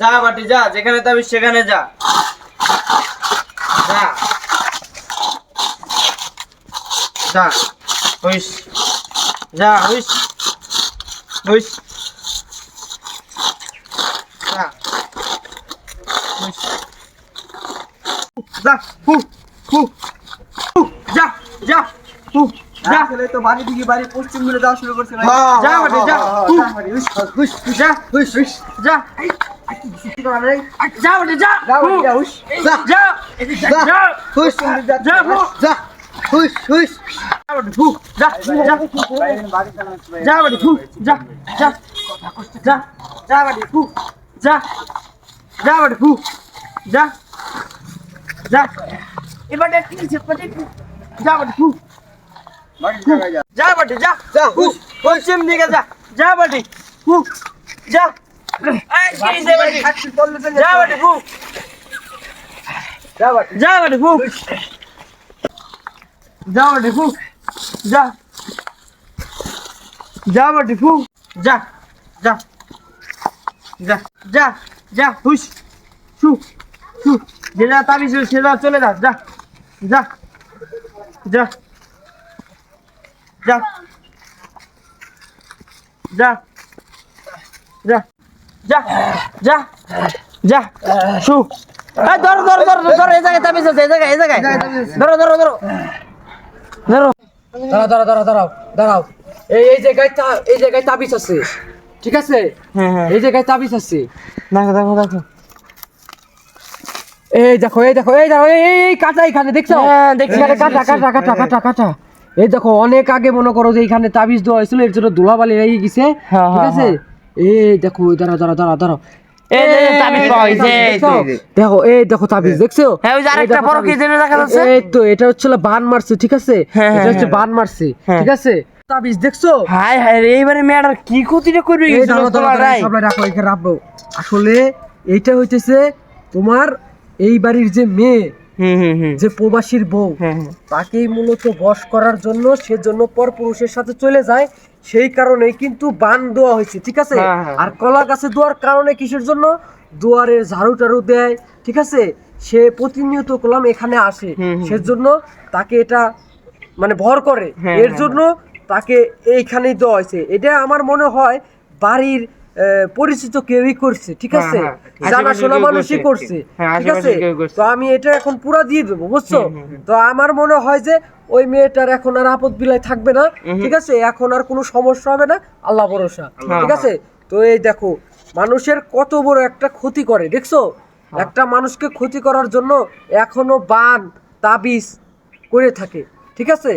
যা বাটি যা যেখানে যাবি সেখানে যা। যা। যা হইস। যা হইস। হইস। যা। হইস। যা হু হু হু যা যা হু যা। ছেলে তো বাড়ি দিকে বাড়ি পশ্চিম মিলে যাওয়া শুরু করছে ভাই। যা বাটি যা হু যা হুশ হুশ যা যা বাটি যা। যা। বাটি যা। যা। পশ্চিম দিকে যা। যা বাটি যা। যা বাটি হু যা বাটি হু যা যা। যা বাটি হু যা। যা। যা। যা। যা হুশ। শু শু। যেটা তাবি সেটা চলে যা যা। যা। যা। যা। যা। যা। যা যা যা শু। এই ধরো ধরো ধরো ধরো এই জায়গায় তাবিজ আছে এই জায়গায় এই জায়গায়। ধরো ধরো ধরো। ধরো। দাঁড়াও দাঁড়াও দাঁড়াও দাঁড়াও দাঁড়াও। এই এই জায়গায় এই জায়গায় তাবিজ আছে। ঠিক আছে? হ্যাঁ হ্যাঁ। এই জায়গায় তাবিজ আছে। দেখো দেখো দেখো। এই দেখো এই দেখো এই দেখো এই এই- এই এখানে দেখছ? হ্যাঁ, দেখছি, এই দেখো অনেক আগে মনে করো যে এখানে তাবিজ দেওয়া হয়েছিল এর জন্য ধুলাবালি লেগে গেছে। হ্যাঁ, ঠিক হ্যাঁ, আছে এ দেখো দাঁড়া দাঁড়া দাঁড়া আসলে এইটা হইতেছে তোমার এই বাড়ির যে মেয়ে যে প্রবাসীর বউ তাকেই মূলত বস করার জন্য সেজন্য পর পুরুষের সাথে চলে যায় সেই কারণে কিন্তু বান দেওয়া হয়েছে ঠিক আছে? হ্যাঁ, হ্যাঁ। আর কলা গাছে দেওয়ার কারণে কিসের জন্য? দুয়ারে ঝাড়ু টাড়ু দেয় ঠিক আছে? সে প্রতিনিয়ত কলাম এখানে আসে। সে জন্য সেজন্য তাকে এটা মানে ভর করে। হ্যাঁ, এর। জন্য তাকে এইখানেই দেওয়া হয়েছে। এটা আমার মনে হয় বাড়ির পরিচিত কেউই করছে ঠিক হ্যাঁ, আছে? হ্যাঁ। জানাশোনা আশেপাশে কেউ মানুষই করছে। হ্যাঁ, ঠিক আছে? তো আমি এটা এখন পুরা দিয়ে দেবো বুঝছ। তো আমার মনে হয় যে ওই মেয়েটার এখন আর আপদ বিলাই থাকবে না ঠিক আছে? এখন আর কোনো সমস্যা হবে না আল্লাহ ভরসা হ্যাঁ, ঠিক আছে? তো এই দেখো মানুষের কত বড় একটা ক্ষতি করে দেখছ? হ্যাঁ। একটা মানুষকে ক্ষতি করার জন্য এখনও বান তাবিজ করে থাকে ঠিক আছে?